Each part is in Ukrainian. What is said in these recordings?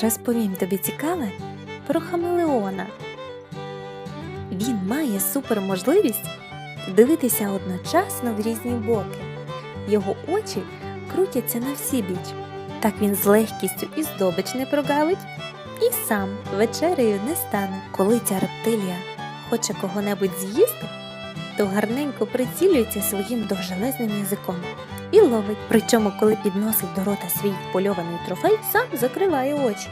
Розповім тобі цікаве про хамелеона. Він має суперможливість дивитися одночасно в різні боки. Його очі крутяться на всі біч. Так він з легкістю і здобич не прогавить, і сам вечерею не стане. Коли ця рептилія хоче кого-небудь з'їсти, то гарненько прицілюється своїм довжелезним язиком і ловить. Причому, коли підносить до рота свій впольований трофей, сам закриває очі,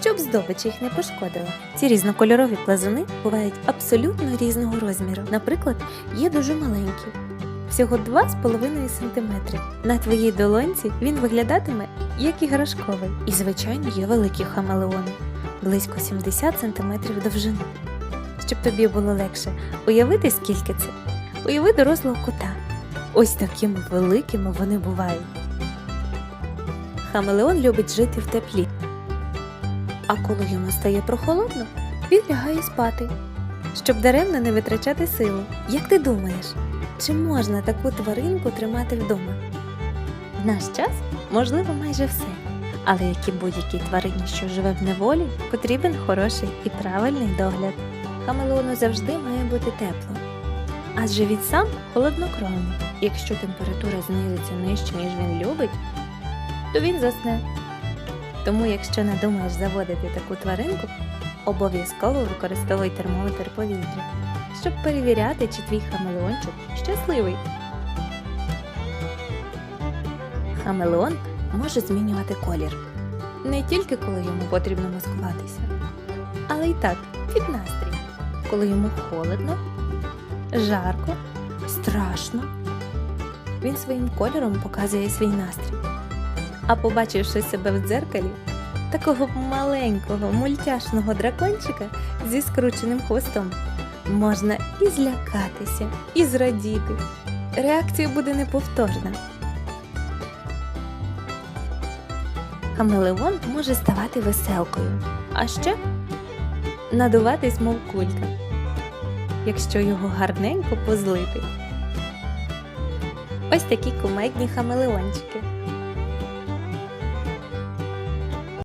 щоб здобич їх не пошкодила. Ці різнокольорові плазуни бувають абсолютно різного розміру. Наприклад, є дуже маленькі, всього 2,5 см. На твоїй долонці він виглядатиме як іграшковий. І, звичайно, є великі хамелеони, близько 70 см довжини. Щоб тобі було легше уявити, скільки це, уяви дорослого кота. Ось такими великими вони бувають. Хамелеон любить жити в теплі. А коли йому стає прохолодно, він лягає спати, щоб даремно не витрачати силу. Як ти думаєш, чи можна таку тваринку тримати вдома? В наш час можливо майже все. Але як і будь-якій тварині, що живе в неволі, потрібен хороший і правильний догляд. Хамелеону завжди має бути тепло. Адже він сам холоднокровний. Якщо температура знизиться нижче, ніж він любить, то він засне. Тому, якщо надумаєш заводити таку тваринку, обов'язково використовуй термометр повітря, щоб перевіряти, чи твій хамелеончик щасливий. Хамелеон може змінювати колір не тільки коли йому потрібно маскуватися, але й так під настрій, коли йому холодно, жарко, страшно. Він своїм кольором показує свій настрій. А побачивши себе в дзеркалі, такого маленького мультяшного дракончика зі скрученим хвостом, можна і злякатися, і зрадіти. Реакція буде неповторна. Хамелеон може ставати веселкою, а ще надуватись, мов кулька, якщо його гарненько позлити. Ось такі кумедні хамелеончики.